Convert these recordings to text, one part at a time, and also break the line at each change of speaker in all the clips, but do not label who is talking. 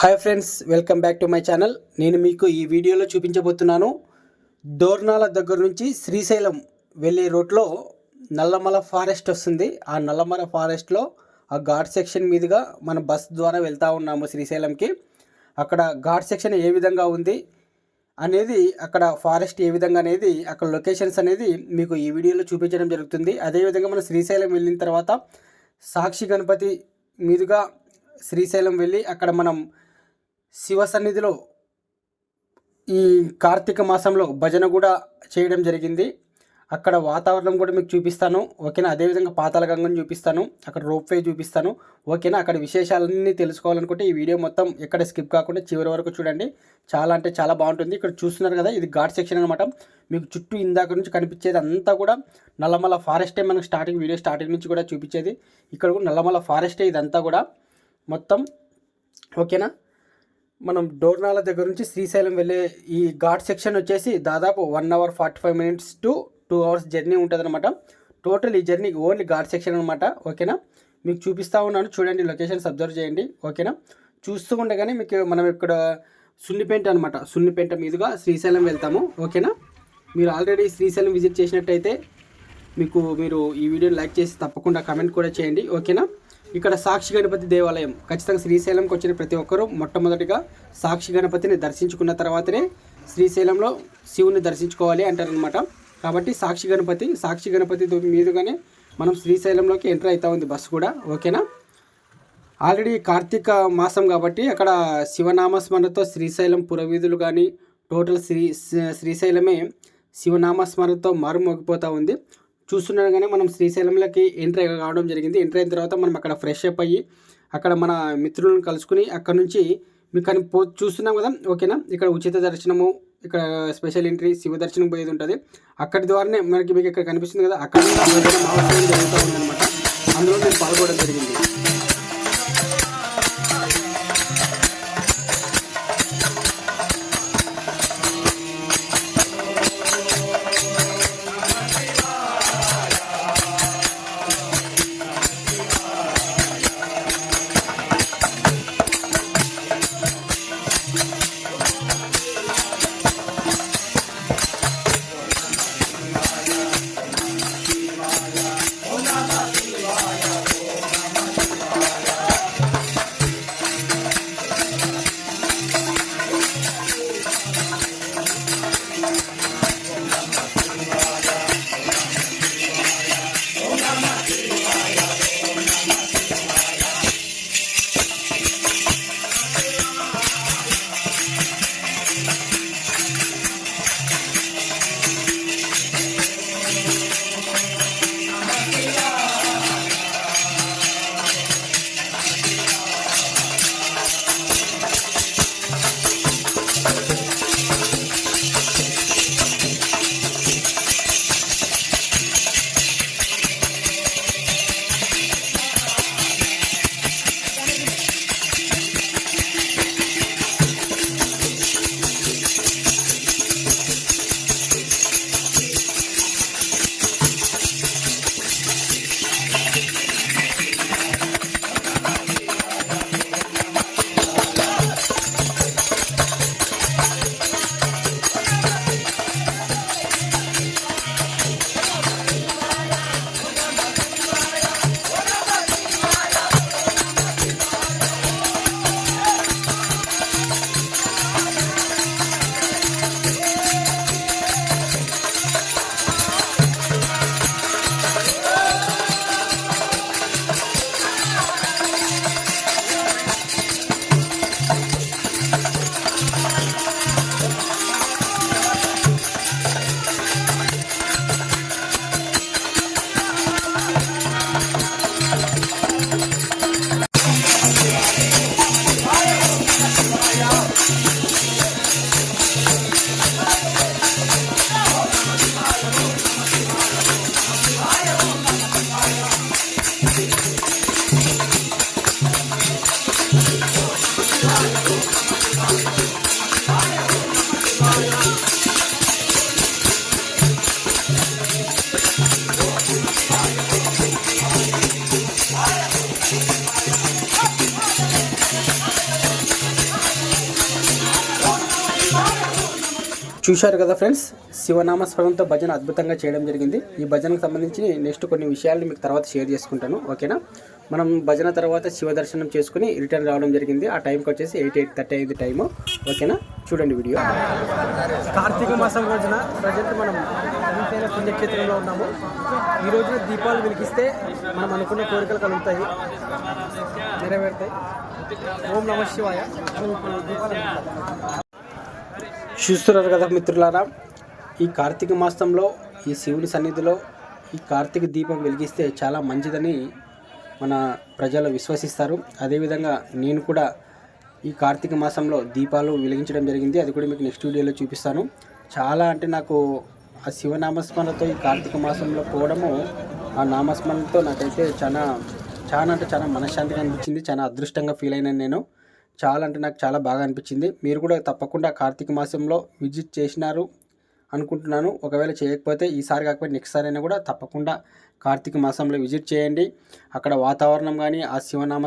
Hi friends welcome back to my channel. నేను మీకు ఈ వీడియోలో చూపించబోతున్నాను. దోర్నాల దగ్గర నుంచి శ్రీశైలం వెళ్ళే రోడ్లో నల్లమల ఫారెస్ట్ వస్తుంది. ఆ నల్లమల ఫారెస్ట్లో ఆ ఘాట్ సెక్షన్ మీదుగా మన బస్ ద్వారా వెళ్తూ ఉన్నాము శ్రీశైలంకి. అక్కడ ఘాట్ సెక్షన్ ఏ విధంగా ఉంది అనేది అక్కడ ఫారెస్ట్ ఏ విధంగా అనేది అక్కడ లొకేషన్స్ అనేది మీకు ఈ వీడియోలో చూపించడం జరుగుతుంది. అదేవిధంగా మనం శ్రీశైలం వెళ్ళిన తర్వాత సాక్షి గణపతి మీదుగా శ్రీశైలం వెళ్ళి అక్కడ మనం శివ సన్నిధిలో ఈ కార్తీక మాసంలో భజన కూడా చేయడం జరిగింది. అక్కడ వాతావరణం కూడా మీకు చూపిస్తాను. ఓకేనా? అదేవిధంగా పాతాల గంగను చూపిస్తాను. అక్కడ రోప్వే చూపిస్తాను. ఓకేనా? అక్కడ విశేషాలన్నీ తెలుసుకోవాలనుకుంటే ఈ వీడియో మొత్తం ఎక్కడ స్కిప్ కాకుండా చివరి వరకు చూడండి. చాలా అంటే చాలా బాగుంటుంది. ఇక్కడ చూస్తున్నారు కదా ఇది ఘాట్ సెక్షన్ అనమాట మీకు చుట్టూ ఇందాక నుంచి కనిపించేది అంతా కూడా నల్లమల ఫారెస్టే మనకు స్టార్టింగ్ వీడియో స్టార్టింగ్ నుంచి కూడా చూపించేది. ఇక్కడ కూడా నల్లమల ఫారెస్టే ఇదంతా కూడా మొత్తం. ఓకేనా? మనం డోర్నాల దగ్గర నుంచి శ్రీశైలం వెళ్ళే ఈ ఘాట్ సెక్షన్ వచ్చేసి దాదాపు one hour forty five minutes to two hours journey ఉంటుంది అనమాట టోటల్ ఈ జర్నీ ఓన్లీ ఘాట్ సెక్షన్ అనమాట ఓకేనా? మీకు చూపిస్తూ ఉన్నాను. చూడండి లొకేషన్స్ అబ్జర్వ్ చేయండి. ఓకేనా? చూస్తూ ఉండగానే మీకు మనం ఇక్కడ సున్నిపేంట అనమాట సున్నిపేంట మీదుగా శ్రీశైలం వెళ్తాము. ఓకేనా? మీరు ఆల్రెడీ శ్రీశైలం విజిట్ చేసినట్టయితే మీకు మీరు ఈ వీడియోని లైక్ చేసి తప్పకుండా కమెంట్ కూడా చేయండి. ఓకేనా? ఇక్కడ సాక్షి గణపతి దేవాలయం. ఖచ్చితంగా శ్రీశైలంకి వచ్చిన ప్రతి ఒక్కరూ మొట్టమొదటిగా సాక్షి గణపతిని దర్శించుకున్న తర్వాతనే శ్రీశైలంలో శివుని దర్శించుకోవాలి అంటారనమాట కాబట్టి సాక్షి గణపతి సాక్షి గణపతి మీదుగానే మనం శ్రీశైలంలోకి ఎంటర్ అవుతా ఉంది బస్సు కూడా. ఓకేనా? ఆల్రెడీ కార్తీక మాసం కాబట్టి అక్కడ శివనామస్మరణతో శ్రీశైలం పురవీధులు కానీ టోటల్ శ్రీ శ్రీశైలమే శివనామస్మరణతో మారుమోగిపోతూ ఉంది. చూస్తుండగానే మనం శ్రీశైలంలోకి ఎంటర్ కావడం జరిగింది. ఎంటర్ అయిన తర్వాత మనం అక్కడ ఫ్రెష్ అప్ అయ్యి అక్కడ మన మిత్రులను కలుసుకుని అక్కడ నుంచి మీకు కానీ పో చూస్తున్నాం కదా. ఓకేనా? ఇక్కడ ఉచిత దర్శనము ఇక్కడ స్పెషల్ ఎంట్రీ శివ దర్శనం పోయేది ఉంటుంది. అక్కడి ద్వారానే మనకి మీకు ఇక్కడ కనిపిస్తుంది కదా. అక్కడ జరుగుతూ ఉందన్నమాట. అందులో నేను పాల్గొనడం జరిగింది. చూశారు కదా ఫ్రెండ్స్ శివనామ స్వరంతో భజన అద్భుతంగా చేయడం జరిగింది. ఈ భజనకు సంబంధించి నెక్స్ట్ కొన్ని విషయాలను మీకు తర్వాత షేర్ చేసుకుంటాను ఓకేనా? మనం భజన తర్వాత శివ దర్శనం చేసుకుని రిటర్న్ రావడం జరిగింది. ఆ టైంకి వచ్చేసి ఎయిట్ ఎయిట్ థర్టీ ఐదు టైము ఓకేనా? చూడండి వీడియో కార్తీక మాసం రోజున ప్రజెంట్ మనం అనంతైన పుణ్యక్షేత్రంలో ఉన్నాము. ఈ రోజున దీపాలు వెలిగిస్తే మనం అనుకున్న కోరికలు కలుగుతాయి. నెరవేరుతాయి. ఓం నమ శివాయ. చూస్తున్నారు కదా మిత్రులారా ఈ కార్తీక మాసంలో ఈ శివుని సన్నిధిలో ఈ కార్తీక దీపం వెలిగిస్తే చాలా మంచిదని మన ప్రజలు విశ్వసిస్తారు. అదేవిధంగా నేను కూడా ఈ కార్తీక మాసంలో దీపాలు వెలిగించడం జరిగింది. అది కూడా మీకు నెక్స్ట్ వీడియోలో చూపిస్తాను. చాలా అంటే నాకు ఆ శివనామస్మరణతో ఈ కార్తీక మాసంలో పోవడము ఆ నామస్మరణతో నాకైతే చాలా చాలా అంటే చాలా మనశ్శాంతిగా అనిపించింది. చాలా అదృష్టంగా ఫీల్ అయినాను నేను. చాలా అంటే నాకు చాలా బాగా అనిపించింది. మీరు కూడా తప్పకుండా కార్తీక మాసంలో విజిట్ చేసినారు అనుకుంటున్నాను. ఒకవేళ చేయకపోతే ఈసారి కాకపోతే నెక్స్ట్ సారి అయినా కూడా తప్పకుండా కార్తీక మాసంలో విజిట్ చేయండి. అక్కడ వాతావరణం కానీ ఆ శివనామ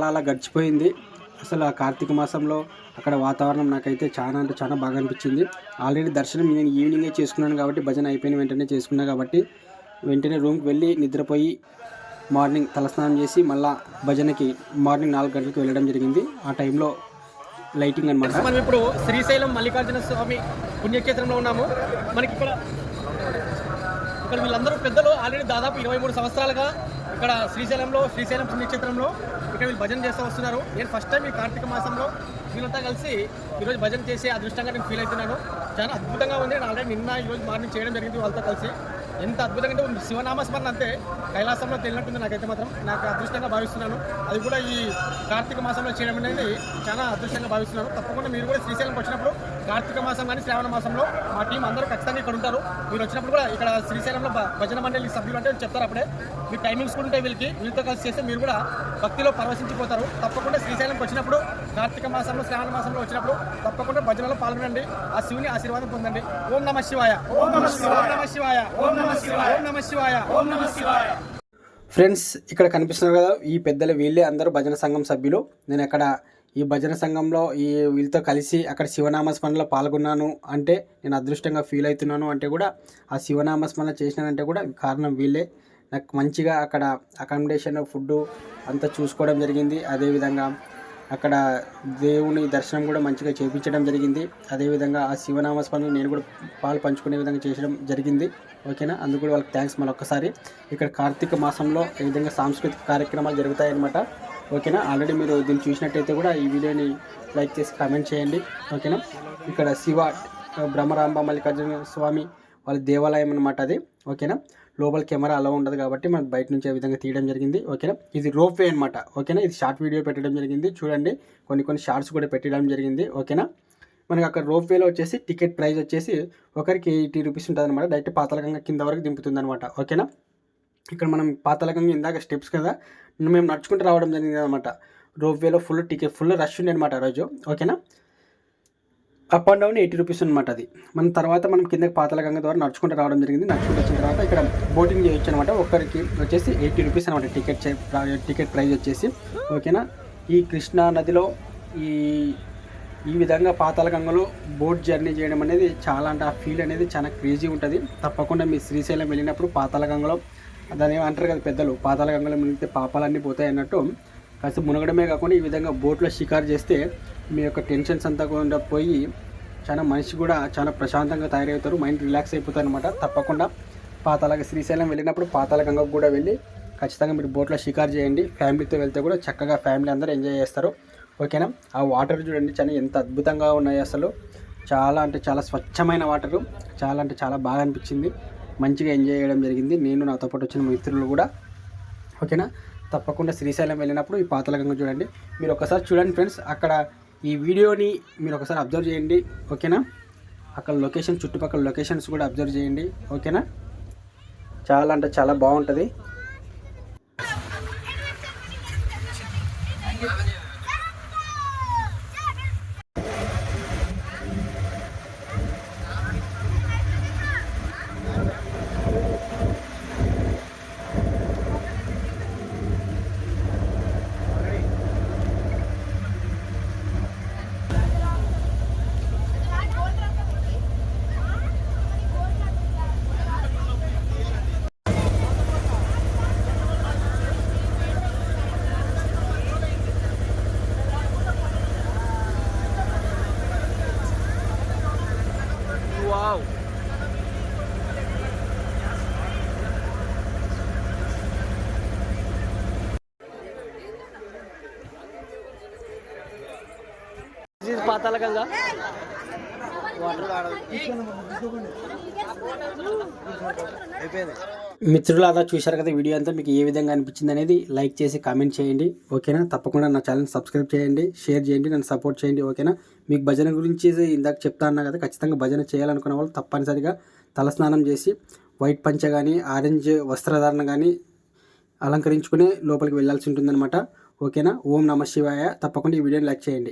అలా అలా గడిచిపోయింది. అసలు ఆ కార్తీక మాసంలో అక్కడ వాతావరణం నాకైతే చాలా అంటే చాలా బాగా అనిపించింది. ఆల్రెడీ దర్శనం నేను ఈవినింగే చేసుకున్నాను కాబట్టి భజన అయిపోయిన వెంటనే చేసుకున్నా కాబట్టి వెంటనే రూమ్కి వెళ్ళి నిద్రపోయి మార్నింగ్ తలస్నానం చేసి మళ్ళా భజనకి మార్నింగ్ నాలుగు గంటలకు వెళ్ళడం జరిగింది. ఆ టైంలో లైటింగ్ అనమాట
మనం ఇప్పుడు శ్రీశైలం మల్లికార్జున స్వామి పుణ్యక్షేత్రంలో ఉన్నాము. మనకి ఇక్కడ ఇక్కడ వీళ్ళందరూ పెద్దలు ఆల్రెడీ దాదాపు ఇరవై మూడు సంవత్సరాలుగా ఇక్కడ శ్రీశైలంలో శ్రీశైలం పుణ్యక్షేత్రంలో ఇక్కడ వీళ్ళు భజన చేస్తూ వస్తున్నారు. నేను ఫస్ట్ టైం ఈ కార్తీక మాసంలో వీళ్ళంతా కలిసి ఈరోజు భజన చేసే అదృష్టంగా నేను ఫీల్ అవుతున్నాను. చాలా అద్భుతంగా ఉంది. నేను ఆల్రెడీ నిన్న ఈరోజు మార్నింగ్ చేయడం జరిగింది వాళ్ళతో కలిసి. ఎంత అద్భుతంగా అంటే శివనామస్మరణ అంతే కైలాసంలో తెలినట్టుంది నాకైతే మాత్రం. నాకు అదృష్టంగా భావిస్తున్నాను. అది కూడా ఈ కార్తీక మాసంలో చేయడం అనేది చాలా అదృష్టంగా భావిస్తున్నాను. తప్పకుండా మీరు కూడా శ్రీశైలంకి వచ్చినప్పుడు కార్తీక మాసం కానీ శ్రావణ మాసంలో మా టీం అందరూ ఖచ్చితంగా ఇక్కడ ఉంటారు. మీరు వచ్చినప్పుడు కూడా ఇక్కడ శ్రీశైలంలో భజన మండలి సభ్యులు అంటే చెప్తారు అప్పుడే. మీ టైమింగ్స్ కూడా ఉంటాయి వీళ్ళకి. వీళ్ళతో కలిసి చేస్తే మీరు కూడా భక్తిలో పరవశించిపోతారు. తప్పకుండా శ్రీశైలంకి వచ్చినప్పుడు కార్తీక మాసంలో శ్రావణ మాసంలో వచ్చినప్పుడు తప్పకుండా భజనలో పాల్గొనండి. ఆ శివుని ఆశీర్వాదం పొందండి. ఓం నమ శివాయ. ఓం నమ శివాయ. ఓం నమ శివాయ. ఓం నమ శివాయ ఓం నమ శివాయ. ఓం నమ శివాయ.
ఫ్రెండ్స్ ఇక్కడ కనిపిస్తున్నారు కదా ఈ పెద్దలు వీళ్ళే అందరూ భజన సంఘం సభ్యులు. నేను అక్కడ ఈ భజన సంఘంలో ఈ వీళ్ళతో కలిసి అక్కడ శివనామస్మరణలో పాల్గొన్నాను అంటే నేను అదృష్టంగా ఫీల్ అవుతున్నాను అంటే కూడా ఆ శివనామస్మరణ చేసినానంటే కూడా కారణం వీళ్ళే. నాకు మంచిగా అక్కడ అకామిడేషన్ ఫుడ్ అంతా చూసుకోవడం జరిగింది. అదేవిధంగా అక్కడ దేవుని దర్శనం కూడా మంచిగా చేయించడం జరిగింది. అదేవిధంగా ఆ శివనామ శివనామస్మరణ నేను కూడా పాలు పంచుకునే విధంగా చేసడం జరిగింది. ఓకేనా? అందుకు కూడా వాళ్ళకి థ్యాంక్స్ మళ్ళీ ఒక్కసారి ఇక్కడ కార్తీక మాసంలో ఈ విధంగా సాంస్కృతిక కార్యక్రమాలు జరుగుతాయన్నమాట. ఓకేనా? ఆల్రెడీ మీరు దీన్ని చూసినట్టయితే కూడా ఈ వీడియోని లైక్ చేసి కామెంట్ చేయండి. ఓకేనా? ఇక్కడ శివ బ్రహ్మరాంబ మల్లికార్జున స్వామి వాళ్ళ దేవాలయం అనమాట అది. ఓకేనా? లోపల కెమెరా అలా ఉండదు కాబట్టి మనం బయట నుంచి ఆ విధంగా తీయడం జరిగింది ఓకేనా? ఇది రోప్ వే అనమాట ఓకేనా? ఇది షార్ట్ వీడియో పెట్టడం జరిగింది చూడండి. కొన్ని కొన్ని షార్ట్స్ కూడా పెట్టడం జరిగింది ఓకేనా? మనకి అక్కడ రోప్ వేలో వచ్చేసి టికెట్ ప్రైస్ వచ్చేసి ఒకరికి ఎయిటీ రూపీస్ ఉంటుంది అనమాట డైరెక్ట్ పాతలకంగా కింద వరకు దింపుతుంది అనమాట ఓకేనా? ఇక్కడ మనం పాతలకంగా ఇందాక స్టెప్స్ కదా మేము నడుచుకుంటూ రావడం జరిగింది అనమాట రోప్ వేలో ఫుల్ టికెట్ ఫుల్ రష్ ఉండే అనమాట ఆ రోజు ఓకేనా? Up and down eighty rupees అనమాట అది. మన తర్వాత మనం కిందకి పాతలగంగ ద్వారా నడుచుకుంటూ రావడం జరిగింది. నడుచుకుంటూ వచ్చిన తర్వాత ఇక్కడ బోటింగ్ చేయొచ్చు అనమాట ఒక్కరికి వచ్చేసి ఎయిటీ రూపీస్ అనమాట టికెట్ టికెట్ ప్రైస్ వచ్చేసి. ఓకేనా ఈ కృష్ణా నదిలో ఈ ఈ విధంగా పాతాళగంగలో బోట్ జర్నీ చేయడం అనేది చాలా అంటే ఆ ఫీల్ అనేది చాలా క్రేజీ ఉంటుంది. తప్పకుండా మీ శ్రీశైలం వెళ్ళినప్పుడు పాతాళగంగలో దాని ఏమంటారు కదా పెద్దలు? పాతాళగంగలో మిగిలితే పాపాలన్నీ పోతాయి అన్నట్టు కాస్త మునగడమే కాకుండా ఈ విధంగా బోట్లో షికారు చేస్తే మీ యొక్క టెన్షన్స్ అంతా కూడా పోయి చాలా మనిషి కూడా చాలా ప్రశాంతంగా తయారవుతారు. మైండ్ రిలాక్స్ అయిపోతారు అనమాట తప్పకుండా పాతాళ శ్రీశైలం వెళ్ళినప్పుడు పాతాళ గంగకు కూడా వెళ్ళి ఖచ్చితంగా మీరు బోట్లో షికారు చేయండి. ఫ్యామిలీతో వెళ్తే కూడా చక్కగా ఫ్యామిలీ అందరూ ఎంజాయ్ చేస్తారు. ఓకేనా? ఆ వాటర్ చూడండి చాలా ఎంత అద్భుతంగా ఉన్నాయి అసలు. చాలా అంటే చాలా స్వచ్ఛమైన వాటరు. చాలా అంటే చాలా బాగా అనిపించింది. మంచిగా ఎంజాయ్ చేయడం జరిగింది. నేను నాతో పాటు వచ్చిన మిత్రులు కూడా. ఓకేనా? తప్పకుండా శ్రీశైలం వెళ్ళినప్పుడు ఈ పాతలగంగ చూడండి. మీరు ఒకసారి చూడండి ఫ్రెండ్స్ అక్కడ ఈ వీడియోని మీరు ఒకసారి అబ్జర్వ్ చేయండి ఓకేనా? అక్కడ లొకేషన్ చుట్టుపక్కల లొకేషన్స్ కూడా అబ్జర్వ్ చేయండి ఓకేనా? చాలా అంటే చాలా బాగుంటుంది.
తలకంగా గంగా
మిత్రులారా చూశారు కదా వీడియో అంతా మీకు ఏ విధంగా అనిపించింది అనేది లైక్ చేసి కామెంట్ చేయండి ఓకేనా? తప్పకుండా నా ఛానల్ సబ్స్క్రైబ్ చేయండి షేర్ చేయండి నన్ను సపోర్ట్ చేయండి ఓకేనా? మీకు భజన గురించి ఇందాక చెప్తా అన్నా కదా ఖచ్చితంగా భజన చేయాలనుకున్న వాళ్ళు తప్పనిసరిగా తలస్నానం చేసి వైట్ పంచ కానీ ఆరెంజ్ వస్త్రధారణ కానీ అలంకరించుకునే లోపలికి వెళ్ళాల్సి ఉంటుందన్నమాట ఓకేనా? ఓం నమ శివాయ తప్పకుండా ఈ వీడియోని లైక్ చేయండి.